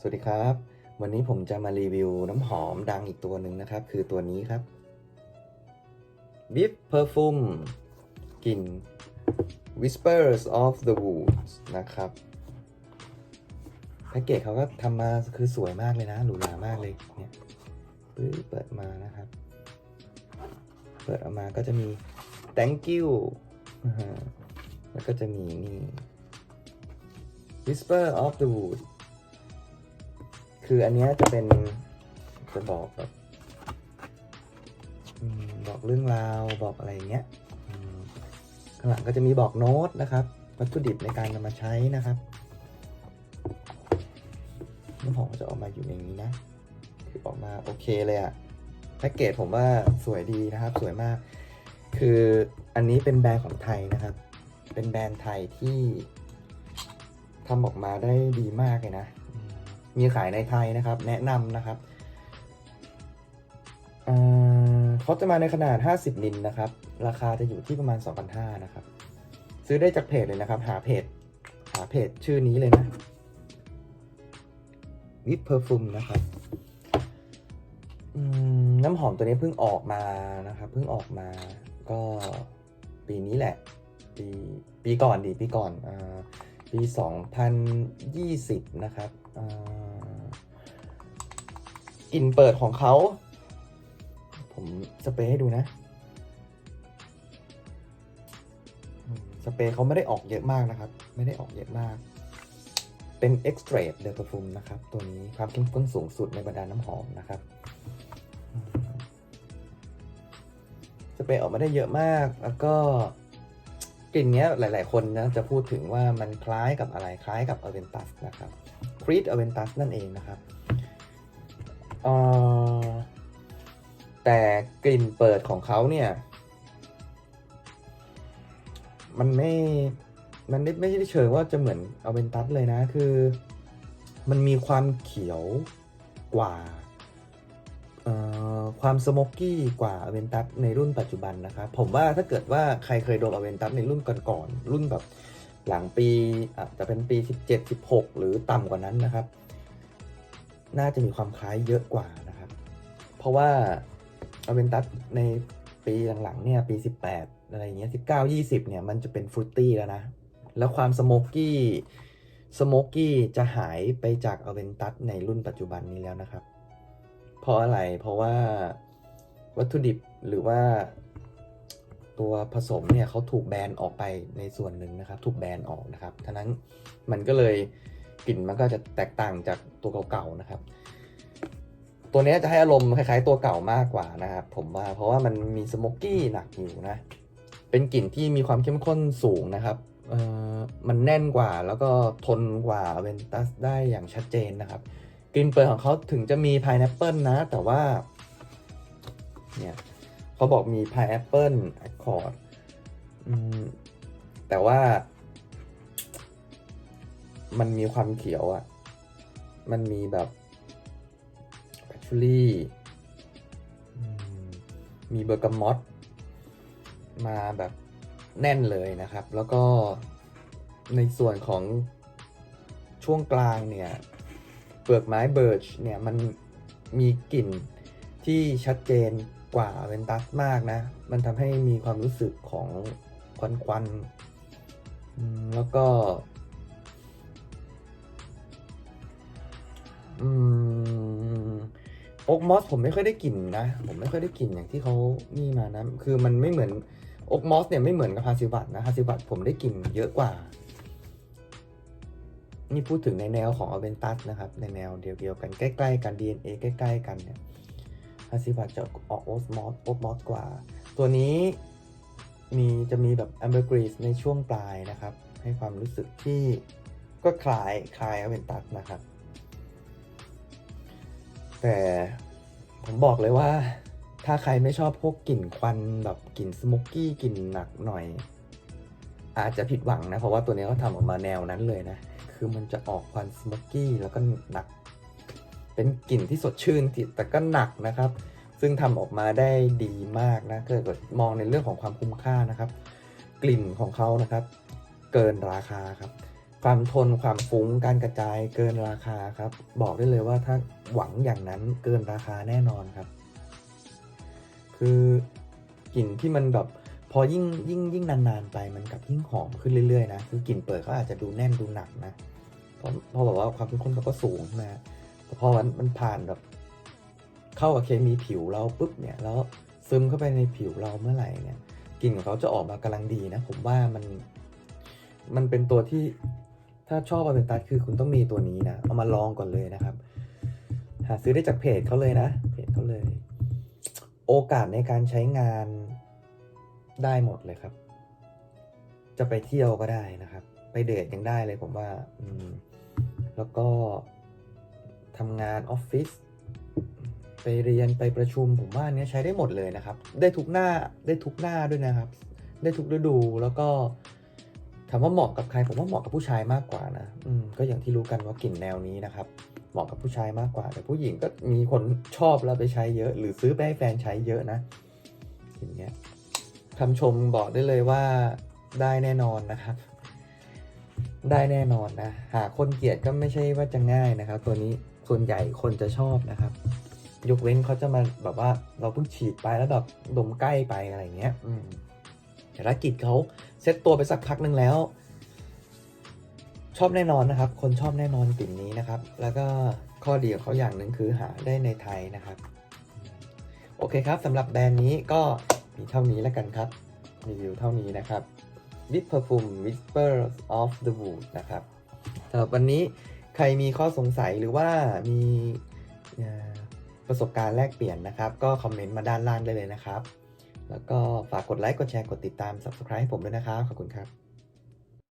สวัสดีครับ วันนี้ผมจะมารีวิวน้ำหอมดังอีกตัวหนึ่งนะครับ คือตัวนี้ครับ Beef Perfume กลิ่น Whispers of the Woods นะครับแพ็กเกจเขาก็ทำมาคือสวยมากเลยนะหรูหรามากเลยเนี่ยปึ๊บเปิดมานะครับ เปิดออกมาก็จะมี thank you ฮะแล้วก็จะมีนี่ Whisper of the Woods คืออันเนี้ยจะเป็นจะบอกแบบบอกเรื่องราวบอกอะไรอย่างเงี้ยข้างหลังก็จะมีบอกโน้ตนะครับ วัตถุดิบในการนำมาใช้นะครับน้ำหอมจะออกมาอยู่ในนี้นะ คือออกมาโอเคเลยอะแพ็กเกจผมว่าสวยดีนะครับ สวยมาก คืออันนี้เป็นแบรนด์ของไทยนะครับ เป็นแบรนด์ไทยที่ทำออกมาได้ดีมากเลยนะ มีขายในไทยนะครับ แนะนำนะครับเเขาจะมาในขนาด 50ลินนะครับ ราคาจะอยู่ที่ประมาณ 2,500นะครับ ซื้อได้จากเพจเลยนะครับ หาเพจ หาเพจชื่อนี้เลยนะวิปเพอร์ฟูมนะครับน้ำหอมตัวนี้เพิ่งออกมานะครับ เพิ่งออกมา ก็ปีนี้แหละ ปีปีก่อนดีปีก่อนอปี 2020 นะครับ กลิ่นเปิดของเขา ผมสเปรย์ให้ดูนะ สเปรย์เขาไม่ได้ออกเยอะมากนะครับ ไม่ได้ออกเยอะมาก เป็น Extrait de Parfum นะครับ ตัวนี้ความเข้มข้นสูงสุดในบรรดาน้ำหอมนะครับ สเปรย์ออกมาได้เยอะมาก แล้วก็กลิ่นเนี้ยหลาย ๆ คนนะจะพูดถึงว่ามันคล้ายกับอะไรคล้ายกับ a v e n t u s นะครับ Creed a v e n t u s นั่นเองนะครับ แต่กลิ่นเปิดของเขาเนี่ย มันไม่ มันไม่ไม่ได้เชิงว่าจะเหมือนอเวนตัสเลยนะ คือ มันมีความเขียวกว่าความสโมกกี้กว่าอเวนตัสในรุ่นปัจจุบันนะครับผมว่าถ้าเกิดว่าใครเคยโดนอเวนตัสในรุ่นก่อนๆรุ่นแบบหลังปีอาจจะเป็นปี 17 16 หรือต่ำกว่านั้นนะครับ น่าจะมีความคล้ายเยอะกว่านะครับ เพราะว่าอเวนตัสในปีหลังๆเนี่ยปี 18 อะไรอย่างเงี้ย19 20 เนี่ยมันจะเป็นฟรุตตี้แล้วนะ แล้วความสโมกกี้สโมกกี้จะหายไปจากอเวนตัสในรุ่นปัจจุบันนี้แล้วนะครับ เพราะอะไรเพราะว่าวัตถุดิบหรือว่าตัวผสมเนี่ยเขาถูกแบนออกไปในส่วนหนึ่งนะครับ ถูกแบนออกนะครับฉะนั้นมันก็เลย กลิ่นมันก็จะแตกต่างจากตัวเก่าๆนะครับ ตัวนี้จะให้อารมณ์คล้ายๆตัวเก่ามากกว่านะครับผมว่าเพราะว่ามันมีสโมกกี้หนักอยู่นะ เป็นกลิ่นที่มีความเข้มข้นสูงนะครับมันแน่นกว่าแล้วก็ทนกว่าเวนตัสได้อย่างชัดเจนนะครับกลิ่นเปิดของเขาถึงจะมีพายแอปเปิลนะ แต่ว่าเนี่ยเขาบอกมีพายแอปเปิลแอคคอร์ดแต่ว่า มันมีความเขียวอะ่ะ มันมีแบบแพชชูรี่มีเบอร์กามอตมาแบบแน่นเลยนะครับ แล้วก็ในส่วนของช่วงกลางเนี่ย เปลือกไม้เบิร์ชเนี่ยมันมีกลิ่นที่ชัดเจนกว่าเวนตัสมากนะ มันทำให้มีความรู้สึกของควันควันๆอืมแล้วก็ อืมโอ๊กมอสผมไม่ค่อยได้กลิ่นนะ ผมไม่ค่อยได้กลิ่นอย่างที่เขานี่มานะ คือมันไม่เหมือนโอ๊กมอสเนี่ยไม่เหมือนกับฮาซิบัตนะฮาซิบัตผมได้กลิ่นเยอะกว่า นี่พูดถึงในแนวของอเวนตัสนะครับ ในแนวเดียวๆกันใกล้ๆกัน DNA ใกล้ๆกันเนี่ยฮาซิบัตจะออกโอสมอสโอ๊กมอสกว่า ตัวนี้มีจะมีแบบแอมเบอร์กรีสในช่วงปลายนะครับ ให้ความรู้สึกที่ก็คล้ายคล้ายอเวนตัสนะครับ แต่ผมบอกเลยว่า ถ้าใครไม่ชอบพวกกลิ่นควันแบบกลิ่นสโมกกี้กลิ่นหนักหน่อย อาจจะผิดหวังนะ เพราะว่าตัวนี้เขาทำออกมาแนวนั้นเลยนะ คือมันจะออกควันสโมกกี้แล้วก็หนัก เป็นกลิ่นที่สดชื่นที่แต่ก็หนักนะครับ ซึ่งทำออกมาได้ดีมากนะเกิดมองในเรื่องของความคุ้มค่านะครับ กลิ่นของเขานะครับ เกินราคาครับ ความทนความฟุ้งการกระจายเกินราคาครับ บอกได้เลยว่าถ้าหวังอย่างนั้นเกินราคาแน่นอนครับ คือกลิ่นที่มันแบบพอยิ่งยิ่งยิ่งนานๆไปมันกลับยิ่งหอมขึ้นเรื่อยๆนะคือกลิ่นเปิดเขาอาจจะดูแน่นดูหนักนะเพราะเพราะแบบว่าความเข้มข้นเขาก็สูงใช่ไหมแต่พอมันมันผ่านแบบเข้ากับเคมีผิวเราปุ๊บเนี่ยแล้วซึมเข้าไปในผิวเราเมื่อไหร่เนี่ยกลิ่นของเขาจะออกมากำลังดีนะ ผมว่ามันมันเป็นตัวที่ ถ้าชอบอาเวนตัสคือคุณต้องมีตัวนี้นะ เอามาลองก่อนเลยนะครับ หาซื้อได้จากเพจเขาเลยนะ เพจเขาเลย โอกาสในการใช้งานได้หมดเลยครับ จะไปเที่ยวก็ได้นะครับ ไปเดทยังได้เลยผมว่า อืม แล้วก็ทำงานออฟฟิศไปเรียนไปประชุมผมว่าอันเนี้ยใช้ได้หมดเลยนะครับ ได้ทุกหน้าได้ทุกหน้าด้วยนะครับ ได้ทุกฤดูแล้วก็ ถามว่าเหมาะกับใครผมว่าเหมาะกับผู้ชายมากกว่านะอืมก็อย่างที่รู้กันว่ากลิ่นแนวนี้นะครับ เหมาะกับผู้ชายมากกว่า แต่ผู้หญิงก็มีคนชอบแล้วไปใช้เยอะ หรือซื้อไปให้แฟนใช้เยอะนะอย่างเงี้ยคำชมบอกได้เลยว่าได้แน่นอนนะครับ ได้แน่นอนนะ หาคนเกลียดก็ไม่ใช่ว่าจะง่ายนะครับ ตัวนี้ส่วนใหญ่คนจะชอบนะครับ ยกเว้นเขาจะมาแบบว่าเราเพิ่งฉีดไปแล้วแบบดมใกล้ไปอะไรเงี้ย อืม แต่ถ้ากิจเขาเซ็ตตัวไปสักพักหนึ่งแล้ว ชอบแน่นอนนะครับ คนชอบแน่นอนกลิ่นนี้นะครับ แล้วก็ข้อดีของเขาอย่างหนึ่งคือหาได้ในไทยนะครับ โอเคครับสำหรับแบรนด์นี้ก็มีเท่านี้แล้วกันครับรีวิวเท่านี้นะครับ With Perfume Whispers of the Wood นะครับสำหรับวันนี้ใครมีข้อสงสัยหรือว่ามีประสบการณ์แลกเปลี่ยนนะครับ ก็คอมเมนต์มาด้านล่างได้เลยนะครับ แล้วก็ฝากกดไลค์ กดแชร์ กดติดตาม Subscribe ให้ผมด้วยนะครับ ขอบคุณครับ